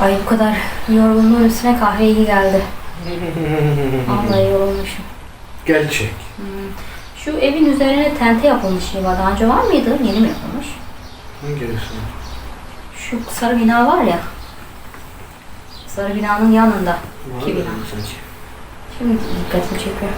Ay bu kadar yorgunluğun üstüne kahve iyi geldi. Vallahi yorulmuşum. Gerçek. Hmm. Şu evin üzerine tente yapılmış gibi daha önce var mıydı? Yeni mi yapılmış? Hangi resim? Şu sarı bina var ya. Sarı binanın yanında. Var ki bina. Sanki. Şimdi dikkatimi çekiyor.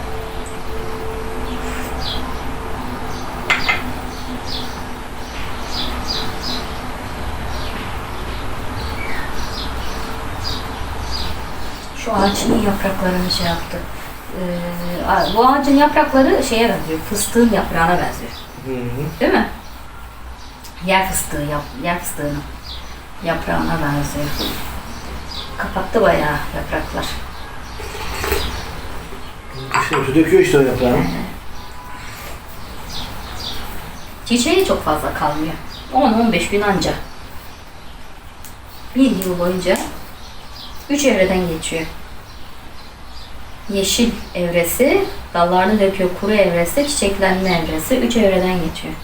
Şu ağacın yapraklarını şey yaptı. Ee, bu ağacın yaprakları şeye benziyor, fıstığın yaprağına benziyor. Hı hı. Değil mi? Yer fıstığı, yap, yer fıstığının yaprağına benziyor. Kapattı bayağı yapraklar. İşte su döküyor işte o yaprağı. Çiçeği çok fazla kalmıyor. 10-15 gün anca. Bir yıl boyunca üç evreden geçiyor. Yeşil evresi, dallarını döküyor. Kuru evresi, çiçeklenme evresi. Üç evreden geçiyor.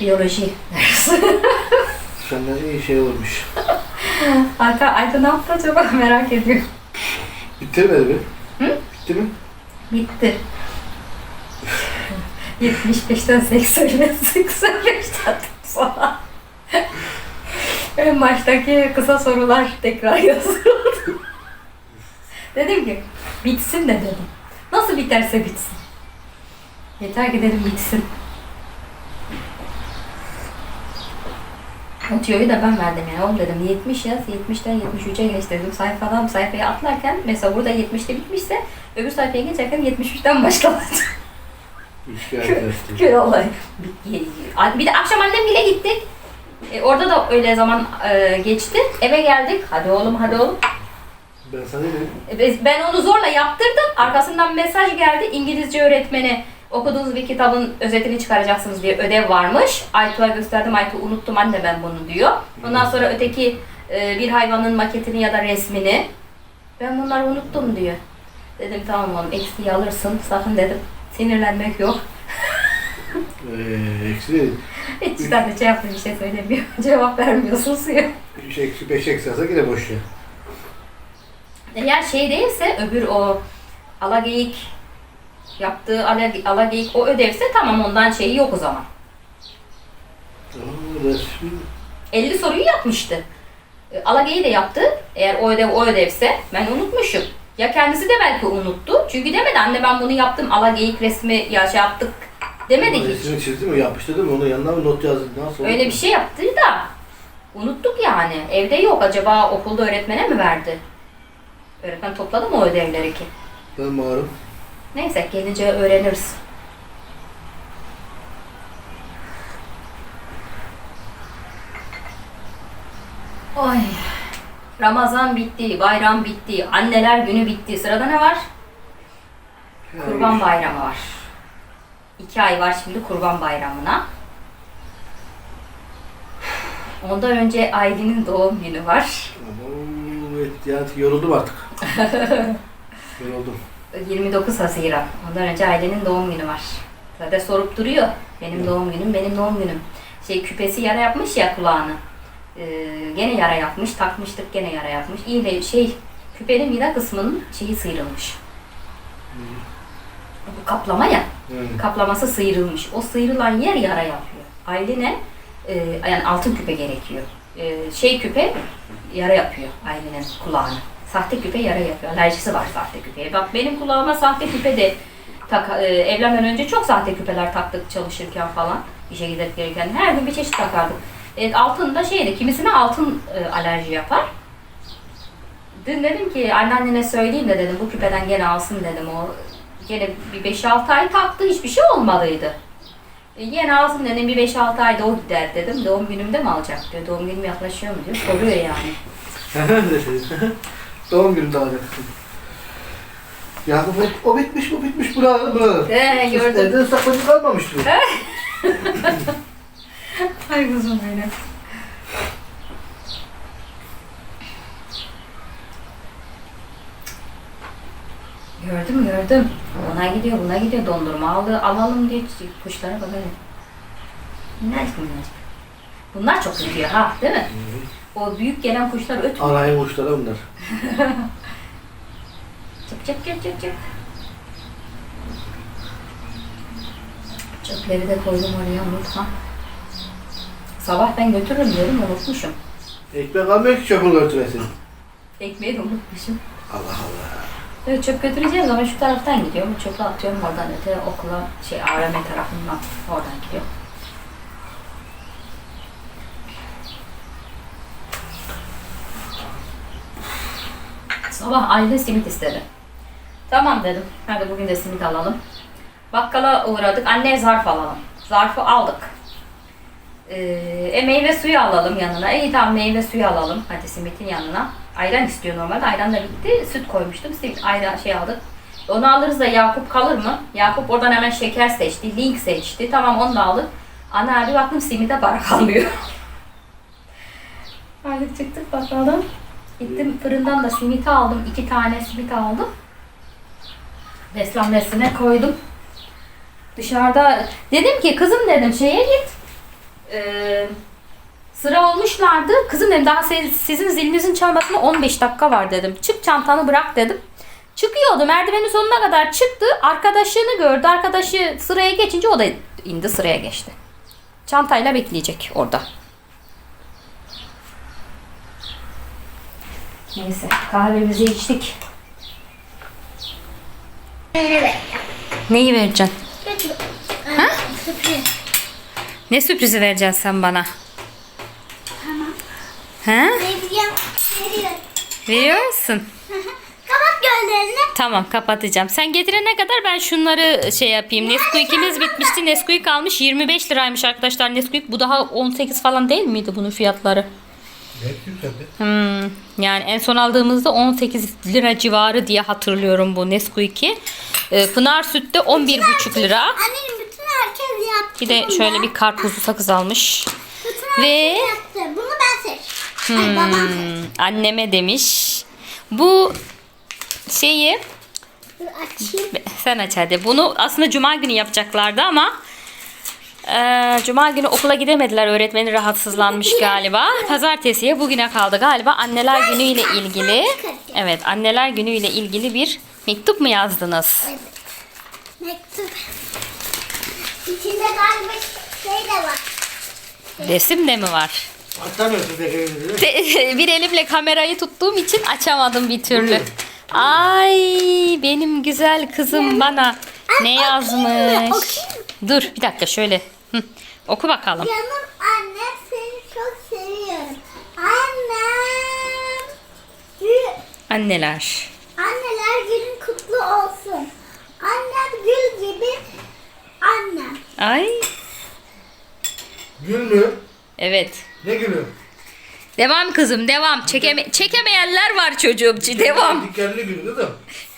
Biyoloji dersi. Senden iyi şey olmuş. Ayta, Ayta ne yaptı acaba merak ediyorum. Bitirmedi mi? Hı? Bitti mi? Bitti. 75'ten 80'e 85'ten sonra. En baştaki kısa sorular tekrar yazıldı. dedim ki bitsin de dedim. Nasıl biterse bitsin. Yeter ki dedim bitsin. O tüyoyu da ben verdim yani. Oğlum dedim 70 yaz, 70'ten 73'e geç dedim. Sayfadan sayfaya atlarken mesela burada 70'te bitmişse öbür sayfaya geçerken 73'ten başlamayacak. İlişki arkadaşlığı. Köy olay. Bir- Bir de akşam annemle gittik. E, orada da öyle zaman e, geçti. Eve geldik. Hadi oğlum hadi oğlum. Ben sana dedim. E, Ben onu zorla yaptırdım. Arkasından mesaj geldi. İngilizce öğretmeni okuduğunuz bir kitabın özetini çıkaracaksınız diye ödev varmış. Aytu'ya gösterdim. Aytu unuttum anne ben bunu diyor. Ondan sonra öteki e, bir hayvanın maketini ya da resmini. Ben bunları unuttum diyor. Dedim tamam oğlum eksiği alırsın. Sakın dedim. Sinirlenmek yok. Ee, eksi Hiç zaten şey yaptı bir şey söylemiyor. Cevap vermiyor, susuyor. Üç eksi beş eksi alsa yine boş ya. Eğer şey değilse öbür o alageyik yaptığı ala- alageyik o ödevse tamam ondan şeyi yok o zaman. Aa, resmi. 50 soruyu yapmıştı. E, Alageyi de yaptı. Eğer o ödev o ödevse ben unutmuşum. Ya kendisi de belki unuttu. Çünkü demedi anne ben bunu yaptım alageyik resmi ya şey yaptık demedi hiç. Resmini çizdi mi? Yapıştırdı mı? Onun yanına mı not yazdı? Nasıl oldu? Öyle bir şey yaptı da unuttuk yani. Evde yok. Acaba okulda öğretmene mi verdi? Öğretmen topladı mı o ödevleri ki? Ben bağırım. Neyse gelince öğreniriz. Oy. Ramazan bitti, bayram bitti, anneler günü bitti. Sırada ne var? Kurban bayramı var. İki ay var şimdi kurban bayramına. Ondan önce Aylin'in doğum günü var. Evet, yani yoruldum artık. yoruldum. 29 Haziran. Ondan önce ailenin doğum günü var. Zaten sorup duruyor. Benim doğum günüm, benim doğum günüm. Şey küpesi yara yapmış ya kulağını. Ee, gene yara yapmış, takmıştık gene yara yapmış. İyi de şey küpenin vida kısmının şeyi sıyrılmış. Bu kaplama ya. Yani. Kaplaması sıyrılmış. O sıyrılan yer yara yapıyor. Aylin'e e, yani altın küpe gerekiyor. E, şey küpe yara yapıyor Aylin'in kulağına. Sahte küpe yara yapıyor. Alerjisi var sahte küpeye. Bak benim kulağıma sahte küpe de tak, e, evlenmeden önce çok sahte küpeler taktık çalışırken falan. İşe gidip gelirken her gün bir çeşit takardık. E, altın da şeydi, kimisine altın e, alerji yapar. Dün dedim ki anneannene söyleyeyim de dedim bu küpeden gene alsın dedim o gene bir 5-6 ay taktı hiçbir şey olmadıydı. E, Yine alsın dedim bir 5-6 ayda o gider dedim. Doğum günümde mi alacak diyor. Doğum günüm yaklaşıyor mu diyor. Soruyor yani. Doğum günü daha alacaksın. Ya bu, o bitmiş, bu bitmiş, burada, burada. He gördüm. Evde saklıcı kalmamıştı. Ay kuzum benim. Gördüm gördüm. Ona gidiyor buna gidiyor dondurma aldı alalım diye kuşlara bakalım. Bunlar bunlar. Bunlar çok gidiyor ha değil mi? O büyük gelen kuşlar ötmüyor. Arayın kuşları bunlar. Çık çık çık çık çık. Çöpleri de koydum oraya unutma. Sabah ben götürürüm diyorum unutmuşum. Ekmek almıyor ki çöpün örtülesin. Ekmeği de unutmuşum. Allah Allah. Evet, çöp götüreceğim zaman şu taraftan gidiyorum. Çöpü atıyorum oradan öte okula şey ARM tarafından oradan gidiyorum. Sabah aile simit istedi. Tamam dedim. Hadi bugün de simit alalım. Bakkala uğradık. Anne zarf alalım. Zarfı aldık. Ee, e, meyve suyu alalım yanına. İyi tamam meyve suyu alalım. Hadi simitin yanına. Ayran istiyor normalde. Ayran da bitti. Süt koymuştum. Simit, ayran şey aldık. Onu alırız da Yakup kalır mı? Yakup oradan hemen şeker seçti. Link seçti. Tamam onu da aldık. Ana abi baktım simide para kalmıyor. Aldık çıktık bakalım. Gittim fırından da simit aldım. iki tane simit aldım. Beslenmesine koydum. Dışarıda dedim ki kızım dedim şeye git. Ee, sıra olmuşlardı. Kızım dedim daha sizin zilinizin çalmasına 15 dakika var dedim. Çık çantanı bırak dedim. Çıkıyordu merdivenin sonuna kadar çıktı. Arkadaşını gördü. Arkadaşı sıraya geçince o da indi sıraya geçti. Çantayla bekleyecek orada. Neyse kahvemizi içtik. Neyi vereceksin? Ha? Ne sürprizi vereceksin sen bana? Ha? Vereceğim. Veriyorum. Veriyor musun? Kapat gözlerini. Tamam kapatacağım. Sen getirene kadar ben şunları şey yapayım. Nesquik'imiz bitmişti. Nesquik almış 25 liraymış arkadaşlar Nesquik. Bu daha 18 falan değil miydi bunun fiyatları? Hmm, yani en son aldığımızda 18 lira civarı diye hatırlıyorum bu Nesquik'i. Ee, Pınar Süt'te 11,5 lira. Annenin bütün herkes yaptı. Bir de şöyle bir karpuzlu sakız almış. Bütün Ve- yaptı. Bunu ben seçtim. Ay babam seçti. Hmm, anneme demiş. Bu şeyi açayım. Sen aç hadi. Bunu aslında cuma günü yapacaklardı ama eee, cuma günü okula gidemediler. Öğretmeni rahatsızlanmış galiba. Pazartesiye bugüne kaldı galiba. Anneler günü ile ilgili. Evet, anneler günü ile ilgili bir mektup mu yazdınız? Evet. Mektup. İçinde galiba şey de var. Resim de mi var? Te- bir elimle kamerayı tuttuğum için açamadım bir türlü. Ay benim güzel kızım bana ne Okuyayım mı? yazmış? Okuyayım Dur bir dakika şöyle. Hı, Oku bakalım. Canım anne seni çok seviyorum. Annem. Gül, Anneler. anneler günün kutlu olsun. Annem gül gibi annem. Ay Gül mü? Evet. Ne gülü? Devam kızım devam. Çekeme çekemeyenler var çocuğum. Devam. Dikenli gül kızım.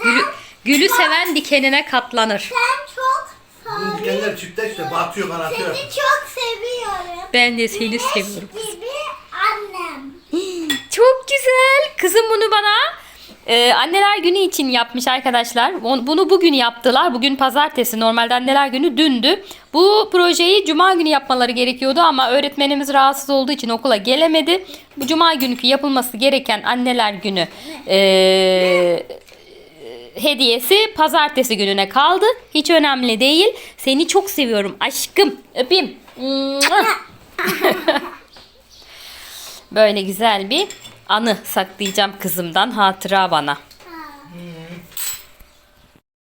Gülü, gülü seven dikenine katlanır. Sen çok Bu dikenler çifte işte batıyor kanatıyor. Seni çok seviyorum. Ben de seni Güneş seviyorum. gibi annem. Çok güzel. Kızım bunu bana e, anneler günü için yapmış arkadaşlar. Bunu bugün yaptılar. Bugün pazartesi. Normalde anneler günü dündü. Bu projeyi cuma günü yapmaları gerekiyordu ama öğretmenimiz rahatsız olduğu için okula gelemedi. Bu cuma günkü yapılması gereken anneler günü e, hediyesi pazartesi gününe kaldı. Hiç önemli değil. Seni çok seviyorum aşkım. Öpeyim. Böyle güzel bir anı saklayacağım kızımdan hatıra bana.